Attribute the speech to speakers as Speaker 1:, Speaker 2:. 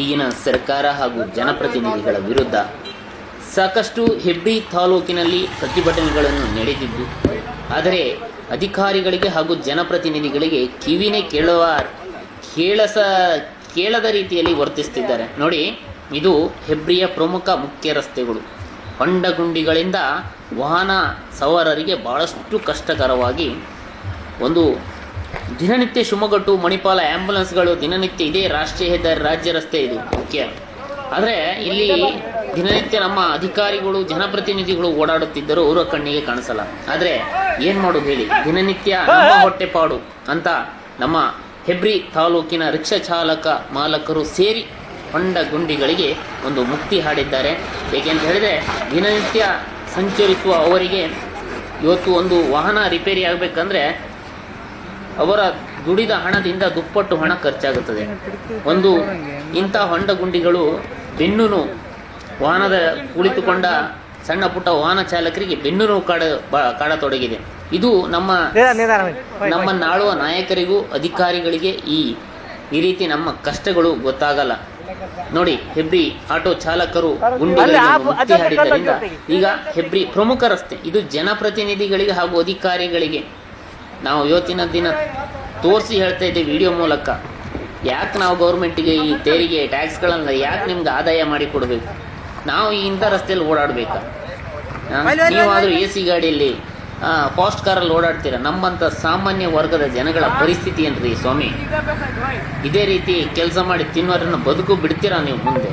Speaker 1: ಈಗಿನ ಸರ್ಕಾರ ಹಾಗೂ ಜನಪ್ರತಿನಿಧಿಗಳ ವಿರುದ್ಧ ಸಾಕಷ್ಟು ಹೆಬ್ಬಿ ತಾಲೂಕಿನಲ್ಲಿ ಪ್ರತಿಭಟನೆಗಳನ್ನು ನಡೆದಿದ್ದು, ಆದರೆ ಅಧಿಕಾರಿಗಳಿಗೆ ಹಾಗೂ ಜನಪ್ರತಿನಿಧಿಗಳಿಗೆ ಕಿವಿನೇ ಕೇಳುವ, ಕೇಳಸ, ಕೇಳದ ರೀತಿಯಲ್ಲಿ ವರ್ತಿಸ್ತಿದ್ದಾರೆ ನೋಡಿ, ಇದು ಹೆಬ್ರಿಯ ಪ್ರಮುಖ ಮುಖ್ಯ ರಸ್ತೆಗಳು. ಹೊಂಡಗುಂಡಿಗಳಿಂದ ವಾಹನ ಸವಾರರಿಗೆ ಭಾಳಷ್ಟು ಕಷ್ಟಕರವಾಗಿ ಒಂದು ದಿನನಿತ್ಯ ಶಿವಮೊಗ್ಗ ಮಣಿಪಾಲ ಆ್ಯಂಬುಲೆನ್ಸ್ಗಳು ದಿನನಿತ್ಯ ಇದೇ ರಾಷ್ಟ್ರೀಯ ಹೆದ್ದಾರಿ ರಾಜ್ಯ ರಸ್ತೆ ಇದು, ಮುಖ್ಯ. ಆದರೆ ಇಲ್ಲಿ ದಿನನಿತ್ಯ ನಮ್ಮ ಅಧಿಕಾರಿಗಳು, ಜನಪ್ರತಿನಿಧಿಗಳು ಓಡಾಡುತ್ತಿದ್ದರೂ ಅವರ ಕಣ್ಣಿಗೆ ಕಾಣಿಸಲ್ಲ. ಆದರೆ ಏನು ಮಾಡೋದು ಹೇಳಿ, ದಿನನಿತ್ಯ ನಮ್ಮ ಹೊಟ್ಟೆಪಾಡು ಅಂತ ನಮ್ಮ ಹೆಬ್ರಿ ತಾಲೂಕಿನ ರಿಕ್ಷಾ ಚಾಲಕ ಮಾಲಕರು ಸೇರಿ ಹೊಂಡ ಗುಂಡಿಗಳಿಗೆ ಒಂದು ಮುಕ್ತಿ ಹಾಡಿದ್ದಾರೆ. ಏಕೆಂತ ಹೇಳಿದ್ರೆ, ದಿನನಿತ್ಯ ಸಂಚರಿಸುವ ಅವರಿಗೆ ಇವತ್ತು ಒಂದು ವಾಹನ ರಿಪೇರಿ ಆಗಬೇಕಂದ್ರೆ ಅವರ ದುಡಿದ ಹಣದಿಂದ ದುಪ್ಪಟ್ಟು ಹಣ ಖರ್ಚಾಗುತ್ತದೆ. ಒಂದು ಇಂಥ ಹೊಂಡ ಗುಂಡಿಗಳು ಬೆನ್ನು ನೋವು ವಾಹನದ ಕುಳಿತುಕೊಂಡ ಸಣ್ಣ ಪುಟ್ಟ ವಾಹನ ಚಾಲಕರಿಗೆ ಬೆನ್ನು ನೋವು ಕಾಡ ಕಾಡತೊಡಗಿದೆ. ಇದು ನಮ್ಮ ನಮ್ಮ ನಾಳುವ ನಾಯಕರಿಗೂ ಅಧಿಕಾರಿಗಳಿಗೆ ಈ ಈ ರೀತಿ ನಮ್ಮ ಕಷ್ಟಗಳು ಗೊತ್ತಾಗಲ್ಲ. ನೋಡಿ ಹೆಬ್ರಿ ಆಟೋ ಚಾಲಕರು ಗುಂಡಿಗಳಿಗೆ ಈಗ ಹೆಬ್ರಿ ಪ್ರಮುಖ ರಸ್ತೆ. ಇದು ಜನಪ್ರತಿನಿಧಿಗಳಿಗೆ ಹಾಗೂ ಅಧಿಕಾರಿಗಳಿಗೆ ನಾವು ಇವತ್ತಿನ ದಿನ ತೋರಿಸಿ ಹೇಳ್ತಾ ಇದ್ದೀವಿ ವಿಡಿಯೋ ಮೂಲಕ. ಯಾಕೆ ನಾವು ಗೌರ್ಮೆಂಟಿಗೆ ಈ ತೆರಿಗೆ ಟ್ಯಾಕ್ಸ್ಗಳನ್ನ ಯಾಕೆ ನಿಮ್ಗೆ ಆದಾಯ ಮಾಡಿ ಕೊಡಬೇಕು? ನಾವು ಈ ಇಂಥ ರಸ್ತೆಯಲ್ಲಿ ಓಡಾಡಬೇಕಾ? ನೀವಾದರೂ ಎ ಸಿ ಗಾಡಿಯಲ್ಲಿ ಫಾಸ್ಟ್ ಕಾರಲ್ಲಿ ಓಡಾಡ್ತೀರಾ? ನಮ್ಮಂಥ ಸಾಮಾನ್ಯ ವರ್ಗದ ಜನಗಳ ಪರಿಸ್ಥಿತಿ ಏನ್ರಿ ಸ್ವಾಮಿ? ಇದೇ ರೀತಿ ಕೆಲಸ ಮಾಡಿ ತಿನ್ನೋರನ್ನು ಬದುಕು ಬಿಡ್ತೀರಾ ನೀವು ಮುಂದೆ?